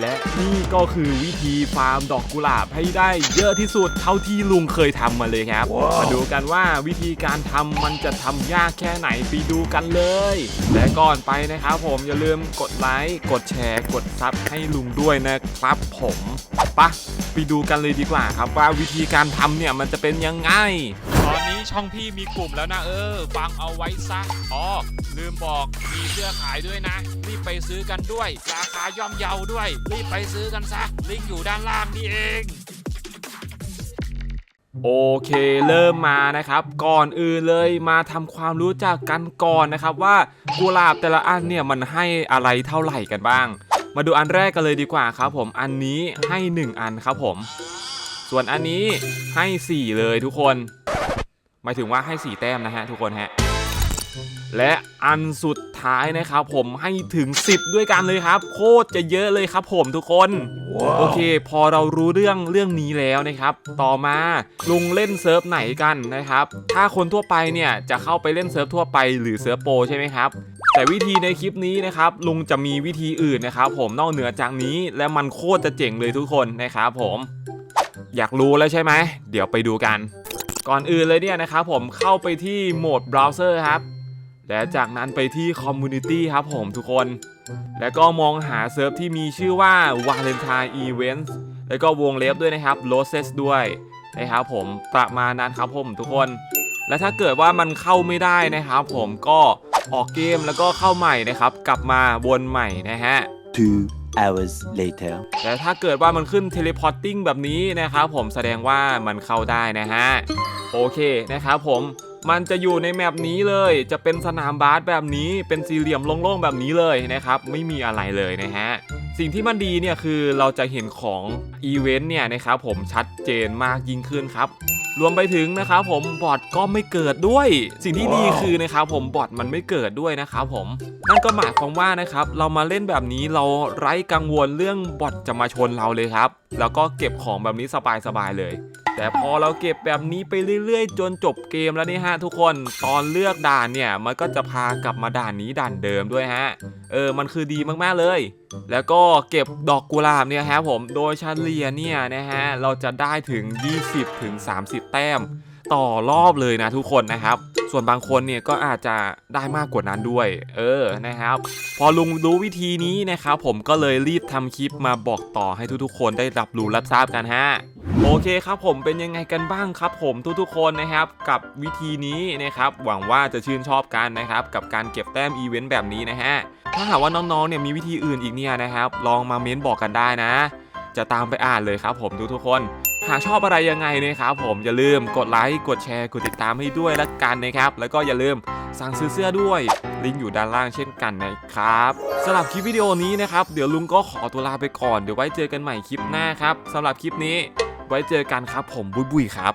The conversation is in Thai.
และนี่ก็คือวิธีฟาร์มดอกกุหลาบให้ได้เยอะที่สุดเท่าที่ลุงเคยทำมาเลยครับมาดูกันว่าวิธีการทำมันจะทำยากแค่ไหนไปดูกันเลย และก่อนไปนะครับผมอย่าลืมกดไลค์กดแชร์ กดซับให้ลุงด้วยนะครับผมไปะไปดูกันเลยดีกว่าครับว่าวิธีการทำเนี่ยมันจะเป็นยังไงตอนนี้ช่องพี่มีกลุ่มแล้วนะเออ ฟังเอาไว้ซะอ๋อลืมบอกมีเสื้อขายด้วยนะรี บไปซื้อกันด้วย ราคาย่อมเยาด้วย รีบไปซื้อกันซะ ลิงก์อยู่ด้านล่างนี่เองโอเคเริ่มมานะครับ ก่อนอื่นเลยมาทำความรู้จักกันก่อนนะครับ ว่ากุหลาบแต่ละอันเนี่ยมันให้อะไรเท่าไหร่กันบ้าง มาดูอันแรกกันเลยดีกว่าครับผมอันนี้ให้ 1 อันครับผม ส่วนอันนี้ให้ 4 เลยทุกคน หมายถึงว่าให้ 4 แต้มนะฮะทุกคนฮะ และอันสุดท้ายนะครับผมให้ถึง 10 ด้วยกันเลยครับ โคตรจะเยอะเลยครับผมทุกคนโอเค พอเรารู้เรื่องเรื่องนี้แล้วนะครับ ต่อมาลุงเล่นเซิร์ฟไหนกันนะครับ ถ้าคนทั่วไปเนี่ยจะเข้าไปเล่นเซิร์ฟทั่วไปหรือเซิร์ฟโปรใช่ไหมครับแต่วิธีในคลิปนี้นะครับลุงจะมีวิธีอื่นนะครับ ผมนอกเหนือจากนี้และมันโคตรจะเจ๋งเลยทุกคนนะครับผม อยากรู้แล้วใช่ไหมเดี๋ยวไปดูกัน ก่อนอื่นเลยเนี่ยนะครับผมเข้าไปที่โหมดเบราว์เซอร์ครับ และจากนั้นไปที่คอมมูนิตี้ครับผมทุกคน แล้วก็มองหาเซิร์ฟที่มีชื่อว่า Valentine Events แล้วก็วงเล็บด้วยนะครับ Roses ด้วยนะครับผมประมาณนั้นครับผมทุกคน และถ้าเกิดว่ามันเข้าไม่ได้นะครับผมก็ออกเกมแล้วก็เข้าใหม่นะครับ กลับมาวนใหม่นะฮะ Two hours later. แต่ถ้าเกิดว่ามันขึ้น teleporting แบบนี้นะครับผมแสดงว่ามันเข้าได้นะฮะ โอเคนะครับผม มันจะอยู่ในแมปนี้เลย จะเป็นสนามบาสแบบนี้ เป็นสี่เหลี่ยมโล่งๆแบบนี้เลยนะครับ ไม่มีอะไรเลยนะฮะ สิ่งที่มันดีเนี่ยคือเราจะเห็นของอีเวนต์เนี่ยนะครับผมชัดเจนมากยิ่งขึ้นครับรวมไปถึงนะครับผมบอทก็ไม่เกิดด้วย สิ่งที่ดีคือนะครับผมบอทมันไม่เกิดด้วยนะครับผมนั่นก็หมายความว่านะครับเรามาเล่นแบบนี้เราไร้กังวลเรื่องบอทจะมาชนเราเลยครับแล้วก็เก็บของแบบนี้สบายๆเลย แต่พอเราเก็บแบบนี้ไปเรื่อยๆ จนจบเกมแล้วนี่ฮะทุกคนตอนเลือกด่านเนี่ยมันก็จะพากลับมาด่านนี้ด่านเดิมด้วยฮะเออมันคือดีมากๆเลย แล้วก็เก็บดอกกุหลาบเนี่ยฮะผมโดยเฉลี่ยเนี่ยนะฮะเราจะได้ถึง 20ถึง30 แต้มต่อรอบเลยนะทุกคนนะครับ ส่วนบางคนเนี่ยก็อาจจะได้มากกว่านั้นด้วย เออนะครับ พอลุงรู้วิธีนี้นะครับผมก็เลยรีบทำคลิปมาบอกต่อให้ทุกๆ คนได้รับรู้รับทราบกันฮะโอเคครับผมเป็นยังไงกันบ้างครับผมทุกๆคนนะครับ กับวิธีนี้นะครับ หวังว่าจะชื่นชอบกันนะครับ กับการเก็บแต้มอีเวนต์แบบนี้นะฮะถ้าหากว่าน้องๆเนี่ยมีวิธีอื่นอีกเนี่ยนะครับ ลองมาเม้นบอกกันได้นะ จะตามไปอ่านเลยครับผมทุกๆคน หากชอบอะไรยังไงนะครับผมอย่าลืมกดไลค์กดแชร์กดติดตามให้ด้วยละกันนะครับ แล้วก็อย่าลืมสั่งซื้อเสื้อด้วยลิงก์อยู่ด้านล่างเช่นกันนะครับสำหรับคลิปวิดีโอนี้นะครับเดี๋ยวลุงก็ขอตัวลาไปก่อนเดี๋ยวไว้เจอกันใหม่คลิปหน้าครับสำหรับคลิปนี้ ไว้เจอกันครับผมบุยบุยครับ